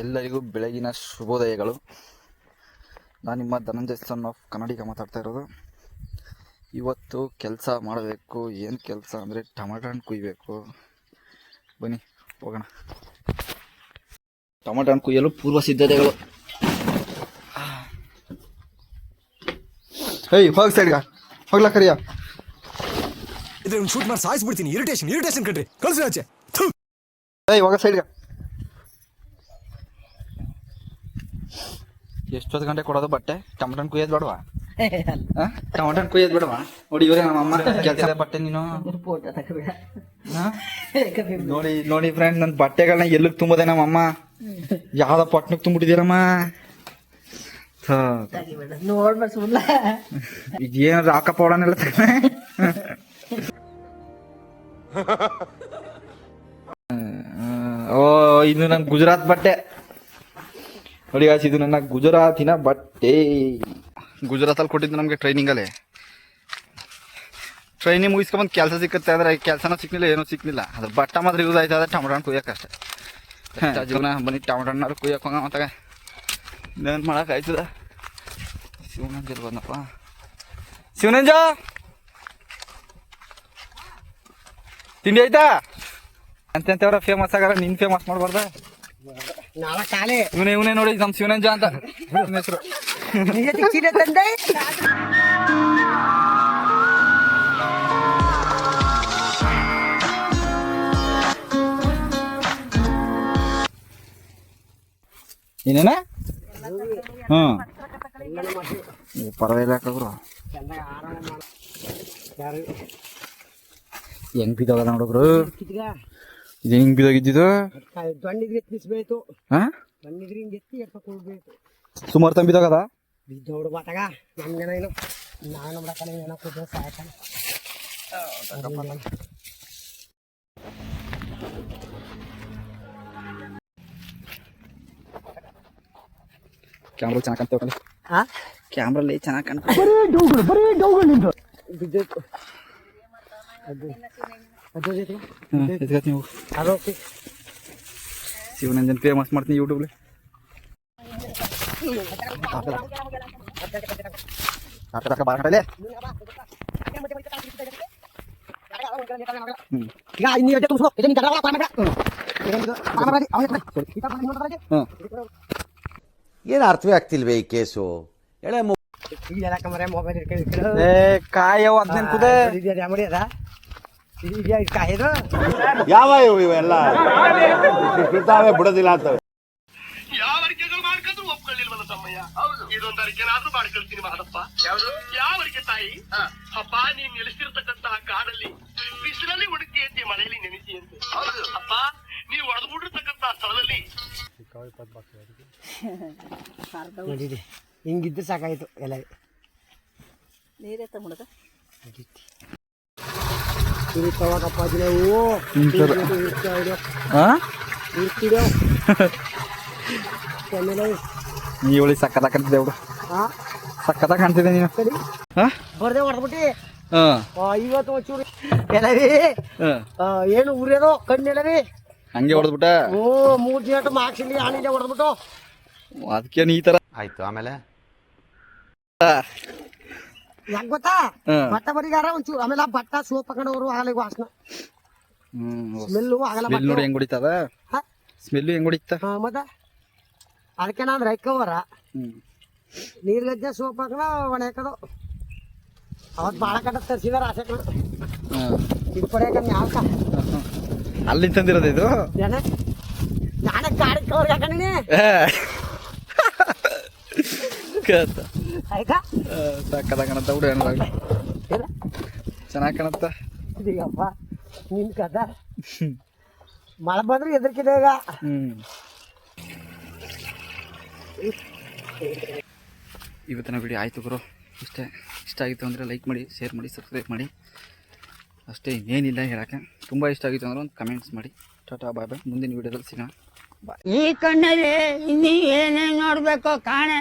ಎಲ್ಲರಿಗೂ ಬೆಳಗಿನ ಶುಭೋದಯಗಳು. ನಾನು ನಿಮ್ಮ ಧನಂಜಯ್ ಸನ್ ಆಫ್ ಕನ್ನಡಿಗ ಮಾತಾಡ್ತಾ ಇರೋದು. ಇವತ್ತು ಕೆಲಸ ಮಾಡಬೇಕು. ಏನು ಕೆಲಸ ಅಂದರೆ ಟಮಾಟ ಹಣ್ಣು ಕುಯ್ಬೇಕು. ಬನ್ನಿ ಹೋಗೋಣ. ಟಮಾಟ ಹಣ್ಣು ಕುಯ್ಯಲು ಪೂರ್ವ ಸಿದ್ಧತೆಗಳು. ಹೇಯ್ ಹೋಗ ಸೈಡ್ಗ ಹೋಗ್ಲ ಕರಿಯ. ಇದ್ರೆ ಶೂಟ್ ಮಾಡಿ ಸಾಯಿಸ್ಬಿಡ್ತೀನಿ. ಇರಿಟೇಷನ್ ಇರಿಟೇಷನ್ ಕಣ್ರಿ. ಕಳ್ಸಿ ಆಚೆ. ಹೇಯ್ ಏಯ್ ಹೋಗ ಸೈಡ್ಗ ಎಷ್ಟೊತ್ತು ಗಂಟೆ ಕೊಡೋದು ಬಟ್ಟೆ? ಟಮಟನ್ ಕುಯ್ಯದ್ ಬಿಡವಾ? ಟಮಟನ್ ಕುಯ್ಯೋದು ಬೇಡವಾ? ನೋಡಿ ಇವ್ರೆ ನಮ್ಮ ಅಮ್ಮ. ಕೆಲಸ ಬಟ್ಟೆ ನೀನು? ನೋಡಿ ನೋಡಿ ಫ್ರೆಂಡ್ ನನ್ನ ಬಟ್ಟೆಗಳನ್ನ ಎಲ್ಲಿಗೆ ತುಂಬೋದೆ ನಮ್ಮ ಅಮ್ಮ? ಯಾವ್ದ ಪಟ್ನಕ್ಕೆ ತುಂಬಿಟ್ಟಿದ್ದೀರಮ್ಮ? ತೆಗಿಬೇಡ. ರಾಕ ತಗನೆ ಓ ಇದು ನನ್ ಗುಜರಾತ್ ಬಟ್ಟೆ. ನೋಡಿ ಗಾಯ್ಸ್ ಇದು ನನ್ನ ಗುಜರಾತಿನ ಬಟ್ಟೆ. ಗುಜರಾತಲ್ಲಿ ಕೊಟ್ಟಿದ್ದು ನಮಗೆ ಟ್ರೈನಿಂಗಲ್ಲಿ ಟ್ರೈನಿಂಗ್ ಮುಗಿಸ್ಕೊಂಬಂದು ಕೆಲಸ ಸಿಕ್ಕತ್ತೆ ಆದರೆ ಕೆಲಸನೂ ಸಿಕ್ಕಿಲ್ಲ ಏನೂ ಸಿಕ್ಕಿಲ್ಲ ಅದ್ರ ಬಟ್ಟ ಮಾತ್ರ ಯೂಸ್ ಆಯ್ತು ಅದೇ ಟೊಮೊಟೊ ಹಣ್ಣು ಕುಯ್ಯಕ್ಕಷ್ಟೇ. ಕಷ್ಟ ಜೀವನ ಬನ್ನಿ ಟೊಮೊಟೊ ಹಣ್ಣಾರು ಕುಯ್ಯಕ್ಕೆ ಹೋಗ ಮತ್ತಾಗ ಇನ್ನೇನು ಮಾಡೋಕ್ಕಾಯ್ತದ? ಶಿವನಂಜಲ್ ಬಂದಪ್ಪ. ಶಿವನಂಜ! ತಿಂಡಿ ಆಯ್ತಾ? ಅಂತಂತವ್ರ ಫೇಮಸ್ ಆಗಾರ ನಿನ್ ಫೇಮಸ್ ಮಾಡ್ಬಾರ್ದ? ಇವನೇ ಇವನೇ ನೋಡಿ ನಮ್ ಶಿವನಂಜ ಅಂತ ಇವ್ನ್ ಹೆಸ್ರು ನಿಜ ತಿಕ್ಕಿನ ತಂದೆ ಏನೇನ ಹ್ಮ್ ಏ, ಪರವಾಗಿಲ್ಲ ಕಬ್ರು ಹೆಂಗ್ ಬಿದ್ದೋಗದ ನೋಡಿದ್ರು ಕಿತ್ಗ ಇದು ಹಿಂಗ್ ಬಿದ್ದೋಗಿದ್ದಿದ್ದು ದೊಣ್ಣಿದ್ರೆ ಎತ್ತಿಸ್ಬೇಕು ಹಾ? ದೊಣ್ಣಿದ್ರೆ ಹಿಂಗೆ ಎತ್ತಿ ಎತ್ಕೊಂಡು ಹೋಗ್ಬೇಕು ಸುಮಾರು ತಂಬಿ ಬಿದ್ದೋಗದ? ಬಿದ್ದೋಡು ಬಾತಾಗ. ನಮ್ಗೇನ ಏನು? ನಾನು ಬಿಡಕಲ್ಲ ಏನೋ ಕೂತ್ರೆ ಸಾಯ್ತಾನೆ ಕ್ಯಾಮ್ರಾ ಚೆನ್ನಾಗಿ ಕಾಣ್ತೇವೆ ಕಣೆ ಹಾ ಕ್ಯಾಮ್ರಲ್ಲಿ ಚೆನ್ನಾಗಿ ಕಾಣ್ತೇವೆ ಬರೀ ಡೌಗಳು ಬರೀ ಡೌಗಳು ನಿಂದು ಎದ್ಗತ್ ನೀವು. ಶಿವನಂಜನ್ ಫೇಮಸ್ ಮಾಡ್ತೀನಿ ಯೂಟ್ಯೂಬ್ಲಿ ಏನು ಅರ್ಥವೇ ಆಗ್ತಿಲ್ವೇ ಈ ಕೇಸು? ಎಳೆ ಕಾಯವ ಹದಿನೆಂಟು ಕುದೆ? ಯಾವ ಇವು ಇವೆಲ್ಲ? ಬಿಡ್ತಾವೆ ಬಿಡೋದಿಲ್ಲ ಅಂತ. ಯಾವ ಅರಿಕೆಗಳು ಮಾಡ್ಕೊಂಡ್ರು ಒಪ್ಕೊಳ್ಳಿಲ್ವಲ್ಲ ತಮ್ಮಯ್ಯ? ಇದೊಂದು ಅಡಿಕೆನಾದ್ರೂ ಮಾಡ್ಕೊಳ್ತೀನಿ ಮಾದಪ್ಪ ಯಾವುದು? ಯಾವ ಅರಿಕೆ ತಾಯಿ? ಅಪ್ಪ ನೀನ್ ನೆಲೆಸಿರ್ತಕ್ಕಂತಹ ಕಾಡಲ್ಲಿ ಬಿಸಿಲಲ್ಲಿ ಹುಡುಕಿ ಅಂತೆ ಮನೆಯಲ್ಲಿ ನೆನೆಸಿ ಅಂತ. ಅಪ್ಪ ನೀವು ಒಡೆದ್ಬಿಟ್ಟಿರ್ತಕ್ಕಂತಹ ಸ್ಥಳದಲ್ಲಿ ನೋಡಿದೆ ಹಿಂಗಿದ್ದು ಸಾಕಾಯ್ತು ಎಲ್ಲ ಇರುತ್ತವಾಗಪ್ಪ ದಿನ ಹೂವು ಹಾ ಇರ್ತಿರೋ ಆಮೇಲೆ ನೀ ಒಳ್ಳೆ ಸಕ್ಕತ್ತ ಕಾಣ್ತಿದೆ ಹಾ ಸಕ್ಕತ್ತ ಕಾಣ್ತಿದೆ ನೀನು? ಸರಿ. ಹಾ ಬರ್ದೆ ಹೊಡೆದ್ಬಿಟ್ಟು. ಹಾ ಇವತ್ತು ಒಂಚೂರು ಎಲ್ಲವೇ ಏನು ಉರಿಯೋದು? ಕಣ್ಣೆಲ್ಲವಿ ಹಂಗೆ ಹೊಡೆದ್ಬಿಟ್ಟ? ಓ ಮೂರ್ ದಿನ ಮಾರ್ಕ್ಸಿಲ್ಲಿ ಆನಿಂದ ಹೊಡೆದ್ಬಿಟ್ಟು. ಅದಕ್ಕೆ ಈ ತರ ಆಯ್ತು ಆಮೇಲೆ? ಯಾಕೆ ಗೊತ್ತಾ. ಬಟ್ಟ ಬರಿಗಾರ ಒಂಚೂರು ಆಮೇಲೆ ಆ ಬಟ್ಟ ಸೋಪ್ ಹಾಕೊಂಡವರು ಆಗಲ್ಲ ಈಗ ವಾಸನ. ಸ್ಮೆಲ್ಲು ಆಗಲ್ಲ ಸ್ಮೆಲ್ ನೋಡಿ ಹೆಂಗ್ ಹೊಡಿತದ? ಸ್ಮೆಲ್ ಹೆಂಗ್ ಹೊಡಿತ? ಹಾ, ಮತ್ತೆ? ಅದಕ್ಕೆ ನಾನು ರೈಕವರ ನೀರ್ ಗಜ್ಜೆ ಸೋಪ್ ಹಾಕೋಣ ಒಣ ಹಾಕೋದು. ಅವತ್ತು ಭಾಳ ಕಟ್ಟ ತರಿಸಿದಾರ ಆಸೆ. ಇದು ಕೊಡ್ಯಾಕ ಯಾಕ ಅಲ್ಲಿ ತಂದಿರೋದು ಇದು? ನಾನೇ ಗಾಡಿ ಕವರ್ ಹಾಕೊಂಡಿನಿ. ಕಾಣತ್ತ ಬಿಡು ಇಲ್ಲ ಚೆನ್ನಾಗಿ ಕಾಣತ್ತ? ಇದೀಗಪ್ಪ ನಿನ್ ಕದ? ಮಳೆ ಬಂದ್ರೆ ಇವತ್ತಿನ ವಿಡಿಯೋ ಆಯಿತು ಗುರು. ಇಷ್ಟೇ. ಇಷ್ಟ ಆಗಿತ್ತು ಅಂದರೆ ಲೈಕ್ ಮಾಡಿ ಶೇರ್ ಮಾಡಿ ಸಬ್ಸ್ಕ್ರೈಬ್ ಮಾಡಿ. ಅಷ್ಟೇ ಇನ್ನೇನಿಲ್ಲ ಹೇಳೋಕ್ಕೆ. ತುಂಬ ಇಷ್ಟ ಆಗಿತ್ತು ಅಂದ್ರೆ ಒಂದು ಕಮೆಂಟ್ಸ್ ಮಾಡಿ. ಟಾಟಾ ಬಾಯ್ ಬಾಯ್ ಮುಂದಿನ ವಿಡಿಯೋದಲ್ಲಿ ಸಿಗೋಣ. ಈ ಕಣ್ಣಲ್ಲಿ ಇನ್ನೀ ಏನೇನು ನೋಡಬೇಕು ಕಾಣೆ.